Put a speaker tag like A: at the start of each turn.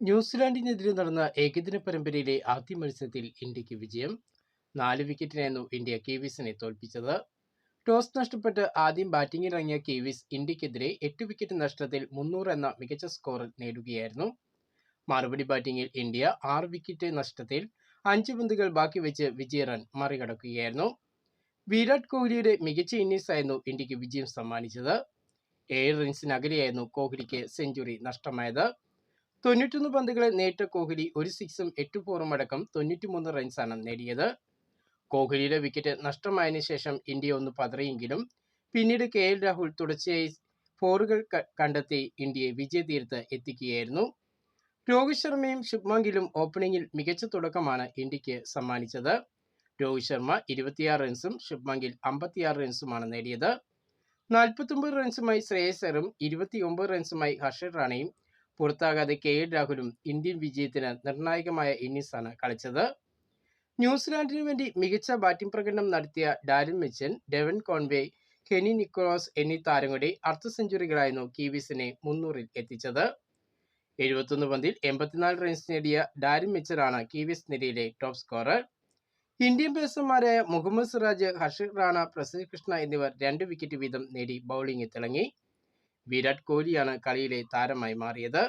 A: ന്യൂസിലാൻഡിനെതിരെ നടന്ന ഏകദിന പരമ്പരയിലെ ആദ്യ മത്സരത്തിൽ ഇന്ത്യയ്ക്ക് വിജയം. നാല് വിക്കറ്റിനായിരുന്നു ഇന്ത്യ കിവീസിനെ തോൽപ്പിച്ചത്. ടോസ് നഷ്ടപ്പെട്ട് ആദ്യം ബാറ്റിംഗിനിറങ്ങിയ കിവീസ് ഇന്ത്യക്കെതിരെ എട്ട് വിക്കറ്റ് നഷ്ടത്തിൽ മുന്നൂറ് എന്ന മികച്ച സ്കോർ നേടുകയായിരുന്നു. മറുപടി ബാറ്റിംഗിൽ ഇന്ത്യ ആറ് വിക്കറ്റ് നഷ്ടത്തിൽ അഞ്ച് പന്തുകൾ ബാക്കി വെച്ച് വിജയ റൺ മറികടക്കുകയായിരുന്നു. വിരാട് കോഹ്ലിയുടെ മികച്ച ഇന്നിംഗ്സ് ആയിരുന്നു ഇന്ത്യയ്ക്ക് വിജയം സമ്മാനിച്ചത്. ഏഴ് റൺസിനകലെയായിരുന്നു കോഹ്ലിക്ക് സെഞ്ചുറി നഷ്ടമായത്. തൊണ്ണൂറ്റൊന്ന് പന്തുകളെ നേരിട്ട കോഹ്ലി ഒരു സിക്സും എട്ട് ഫോറും അടക്കം തൊണ്ണൂറ്റിമൂന്ന് റൺസാണ് നേടിയത്. കോഹ്ലിയുടെ വിക്കറ്റ് നഷ്ടമായതിനു ശേഷം ഇന്ത്യ ഒന്ന് പതറിയെങ്കിലും പിന്നീട് കെ എൽ രാഹുൽ തുടർച്ചയായി ഫോറുകൾ കണ്ടെത്തി ഇന്ത്യയെ വിജയതീരത്ത് എത്തിക്കുകയായിരുന്നു. രോഹിത് ശർമ്മയും ശുഭ്മാങ്കിലും ഓപ്പണിംഗിൽ മികച്ച തുടക്കമാണ് ഇന്ത്യയ്ക്ക് സമ്മാനിച്ചത്. രോഹിത് ശർമ്മ ഇരുപത്തിയാറ് റൺസും ശുഭ്മാങ്കിൽ അമ്പത്തിയാറ് റൺസുമാണ് നേടിയത്. നാൽപ്പത്തൊമ്പത് റൺസുമായി ശ്രേയസറും ഇരുപത്തിയൊമ്പത് റൺസുമായി ഹർഷദ് റാണയും പുറത്താകാതെ കെ എൽ രാഹുലും ഇന്ത്യൻ വിജയത്തിന് നിർണായകമായ ഇന്നിംഗ്സാണ് കളിച്ചത്. ന്യൂസിലാൻഡിനു വേണ്ടി മികച്ച ബാറ്റിംഗ് പ്രകടനം നടത്തിയ ഡാരിൻ മിച്ചൻ ഡെവൻ കോൺവേ കെനി നിക്കോളാസ് എന്നീ താരങ്ങളുടെ അർദ്ധ സെഞ്ചുറികളായിരുന്നു കീവീസിനെ മുന്നൂറിൽ എത്തിച്ചത്. എഴുപത്തൊന്ന് പന്തിൽ എൺപത്തിനാല് റൺസ് നേടിയ ഡാരിൻ മിച്ചറാണ് കീവീസ് നിരയിലെ ടോപ്പ് സ്കോറർ ഇന്ത്യൻ പേസർമാരായ മുഹമ്മദ് സിറാജ് ഹർഷിത് റാണ പ്രസീദ് കൃഷ്ണ എന്നിവർ രണ്ട് വിക്കറ്റ് വീതം നേടി ബൗളിംഗിൽ തിളങ്ങി. വിരാട് കോഹ്ലിയാണ് കളിയിലെ താരമായി മാറിയത്